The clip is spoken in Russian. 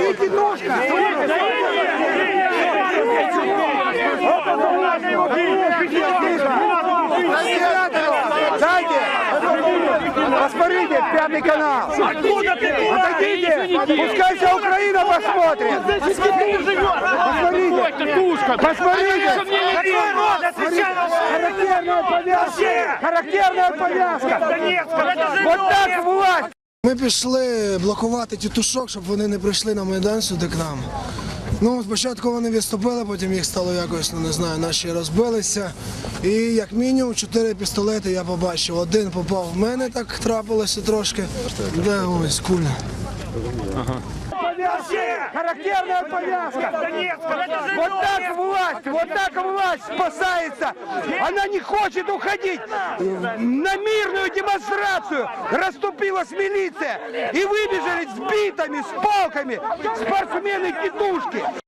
Тетушка! Дайте! Посмотрите, пятый канал! Откуда ты Отойдите! Пускай вся Украина посмотрит! Посмотрите! Посмотрите! Вопрос! Характерная повязка! Характерная повязка! Вот так власть! Ми пішли блокувати тітушок, щоб вони не прийшли на майдан сюди к нам. Ну, спочатку вони відступили, потім їх стало якось, ну не знаю, наші розбилися. І як мінімум чотири пістолети я побачив. Один попав в мене, так трапилося трошки. Де ось куля. Характерная повязка! Вот так власть, вот так власть спасается! Она не хочет уходить на мирную демонстрацию! Расступилась милиция! И выбежали с битами, с палками спортсмены-тетушки!